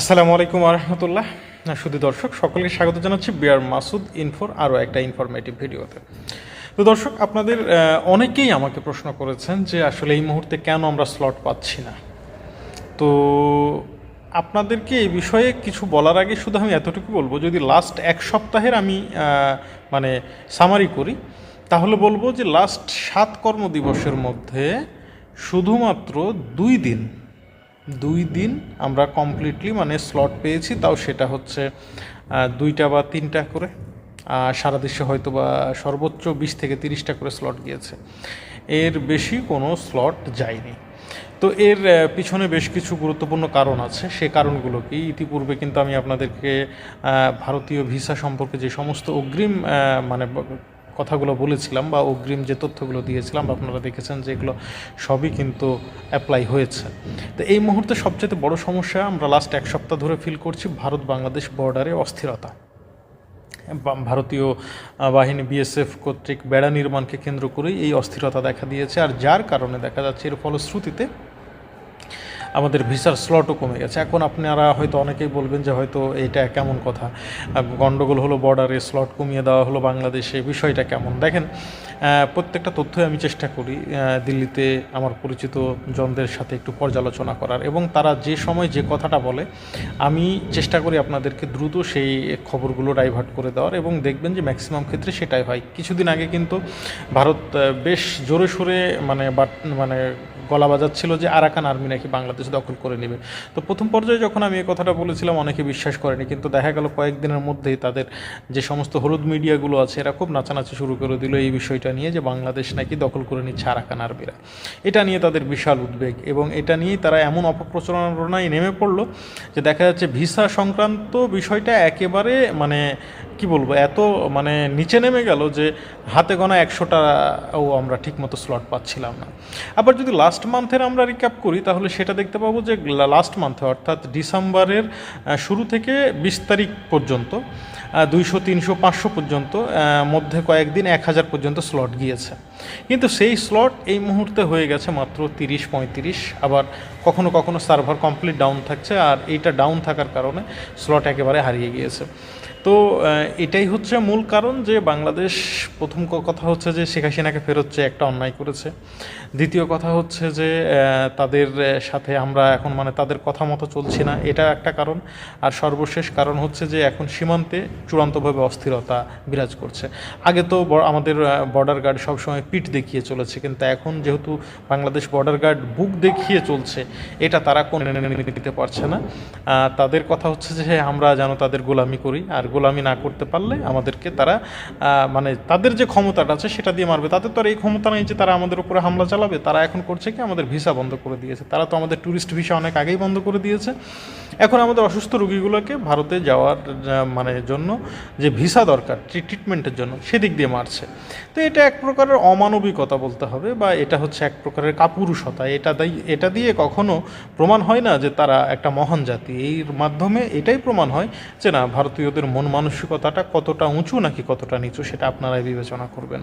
আসসালামু আলাইকুম আরহামতুল্লাহ শুধু দর্শক, সকলকে স্বাগত জানাচ্ছি বিয়ার মাসুদ ইনফোর আরও একটা ইনফরমেটিভ ভিডিওতে। তো দর্শক, আপনাদের অনেকেই আমাকে প্রশ্ন করেছেন যে আসলে এই মুহূর্তে কেন আমরা স্লট পাচ্ছি না। তো আপনাদেরকে এই বিষয়ে কিছু বলার আগে শুধু আমি এতটুকু বলব, যদি লাস্ট এক সপ্তাহের আমি মানে সামারি করি, তাহলে বলব যে লাস্ট সাত কর্মদিবসের মধ্যে শুধুমাত্র দুই দিন দুই দিন আমরা কমপ্লিটলি মানে স্লট পেয়েছি, তাও সেটা হচ্ছে দুইটা বা তিনটা করে সারা দেশে হয়তো বা সর্বোচ্চ বিশ থেকে তিরিশটা করে স্লট গিয়েছে। এর বেশি কোনো স্লট যায়নি। তো এর পিছনে বেশ কিছু গুরুত্বপূর্ণ কারণ আছে, সে কারণগুলো কি ইতিপূর্বে কিন্তু আমি আপনাদেরকে ভারতীয় ভিসা সম্পর্কে যে সমস্ত অগ্রিম মানে কথাগুলো বলেছিলাম বা অগ্রিম যে তথ্যগুলো দিয়েছিলাম, আপনারা দেখেছেন যে এগুলো সবই কিন্তু অ্যাপ্লাই হয়েছে। তো এই মুহূর্তে সবচেয়ে বড় সমস্যা আমরা লাস্ট এক সপ্তাহ ধরে ফিল করছি ভারত বাংলাদেশ বর্ডারে অস্থিরতা ভারতীয় বাহিনী বিএসএফ কর্তৃক বেড়া নির্মাণকে কেন্দ্র করেই এই অস্থিরতা দেখা দিয়েছে। আর যার কারণে দেখা যাচ্ছে এর ফলশ্রুতিতে আমাদের ভিসার স্লটও কমে গেছে। এখন আপনারা হয়তো অনেকেই বলবেন যে হয়তো এটা কেমন কথা? গণ্ডগোল হলো বর্ডারে স্লট কমিয়ে দেওয়া হলো বাংলাদেশে, বিষয়টা কেমন? দেখেন প্রত্যেকটা তথ্যই আমি চেষ্টা করি দিল্লিতে আমার পরিচিত জনদের সাথে একটু পর্যালোচনা করার এবং তারা যে সময় যে কথাটা বলে, আমি চেষ্টা করি আপনাদেরকে দ্রুত সেই খবরগুলো ডাইভার্ট করে দেওয়ার এবং দেখবেন যে ম্যাক্সিমাম ক্ষেত্রে সেটাই হয়। কিছুদিন আগে কিন্তু ভারত বেশ জোরে সোরে মানে মানে গলা বাজাচ্ছিল যে আরাকান আর্মি নাকি বাংলাদেশ দখল করে নেবে। তো প্রথম পর্যায়ে যখন আমি এই কথাটা বলেছিলাম, অনেকে বিশ্বাস করেনি, কিন্তু দেখা গেল কয়েকদিনের মধ্যেই তাদের যে সমস্ত হলুদ মিডিয়াগুলো আছে, এরা খুব নাচানাচি শুরু করে দিল এই বিষয়টা নিয়ে যে বাংলাদেশ নাকি দখল করে নিচ্ছে আরাকান আর্মিরা এটা নিয়ে তাদের বিশাল উদ্বেগ এবং এটা নিয়েই তারা এমন অপপ্রচারণায় নেমে পড়ল যে দেখা যাচ্ছে ভিসা সংক্রান্ত বিষয়টা একেবারে মানে কি বলব, এত মানে নিচে নেমে গেল যে হাতে গোনা একশোটাও আমরা ঠিকমতো স্লট পাচ্ছিলাম না। আবার যদি লাস্ট মান্থের আমরা রিক্যাপ করি, তাহলে সেটা দেখতে পাবো যে লাস্ট মান্থে অর্থাৎ ডিসেম্বরের শুরু থেকে বিশ তারিখ পর্যন্ত দুইশো, তিনশো, পাঁচশো পর্যন্ত মধ্যে কয়েকদিন এক হাজার পর্যন্ত স্লট গিয়েছে। কিন্তু সেই স্লট এই মুহূর্তে হয়ে গেছে মাত্র তিরিশ, পঁয়ত্রিশ। আবার কখনো কখনো সার্ভার কমপ্লিট ডাউন থাকছে, আর এইটা ডাউন থাকার কারণে স্লট একেবারে হারিয়ে গিয়েছে। তো এটাই হচ্ছে মূল কারণ যে বাংলাদেশ, প্রথম কথা হচ্ছে যে শেখ হাসিনাকে ফেরত চেয়ে একটা অন্যায় করেছে। দ্বিতীয় কথা হচ্ছে যে তাদের সাথে আমরা এখন মানে তাদের কথা মতো চলছি না, এটা একটা কারণ। আর সর্বশেষ কারণ হচ্ছে যে এখন সীমান্তে চূড়ান্তভাবে অস্থিরতা বিরাজ করছে। আগে তো আমাদের বর্ডার গার্ড সবসময় পিঠ দেখিয়ে চলেছে, কিন্তু এখন যেহেতু বাংলাদেশ বর্ডার গার্ড বুক দেখিয়ে চলছে, এটা তারা কোন নিতে পারছে না। তাদের কথা হচ্ছে যে আমরা যেন তাদের গোলামি করি, আর গোলামি না করতে পারলে আমাদেরকে তারা মানে তাদের যে ক্ষমতাটা আছে সেটা দিয়ে মারবে। তাদের তো আর এই ক্ষমতা নেই যে তারা আমাদের উপরে হামলা চালাবে। তারা এখন করছে কি আমাদের ভিসা বন্ধ করে দিয়েছে। তারা তো আমাদের ট্যুরিস্ট ভিসা অনেক আগেই বন্ধ করে দিয়েছে। এখন আমাদের অসুস্থ রোগীগুলোকে ভারতে যাওয়ার মানে জন্য যে ভিসা দরকার ট্রিটমেন্টের জন্য, সেদিক দিয়ে মারছে। তো এটা এক প্রকারের অমানবিকতা বলতে হবে বা এটা হচ্ছে এক প্রকারের কাপুরুষতা। এটা এটা দিয়ে কখনো প্রমাণ হয় না যে তারা একটা মহান জাতি। এর মাধ্যমে এটাই প্রমাণ হয় যে না, ভারতীয়দের মন মানসিকতাটা কতটা উঁচু নাকি কতটা নিচু সেটা আপনারাই বিবেচনা করবেন।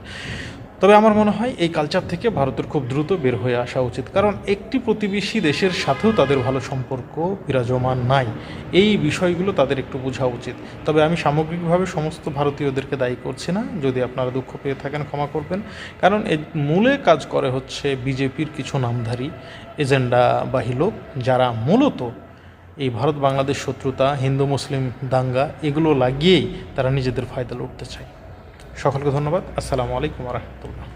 তবে আমার মনে হয় এই কালচার থেকে ভারতের খুব দ্রুত বের হয়ে আসা উচিত। কারণ একটি প্রতিবেশী দেশের সাথেও তাদের ভালো সম্পর্ক বিরাজমান নাই। এই বিষয়গুলো তাদের একটু বোঝা উচিত। তবে আমি সামগ্রিকভাবে সমস্ত ভারতীয়দেরকে দায়ী করছি না। যদি আপনারা দুঃখ পেয়ে থাকেন, ক্ষমা করবেন। কারণ এর মূলে কাজ করে হচ্ছে বিজেপির কিছু নামধারী, এজেন্ডাবাহী লোক, যারা মূলত এই ভারত, বাংলাদেশ শত্রুতা, হিন্দু, মুসলিম, দাঙ্গা, এগুলো লাগিয়েই তারা নিজেদের ফায়দা লুটতে চায়। সকলকে ধন্যবাদ। আসসালামু আলাইকুম রহমতুল্লাহ।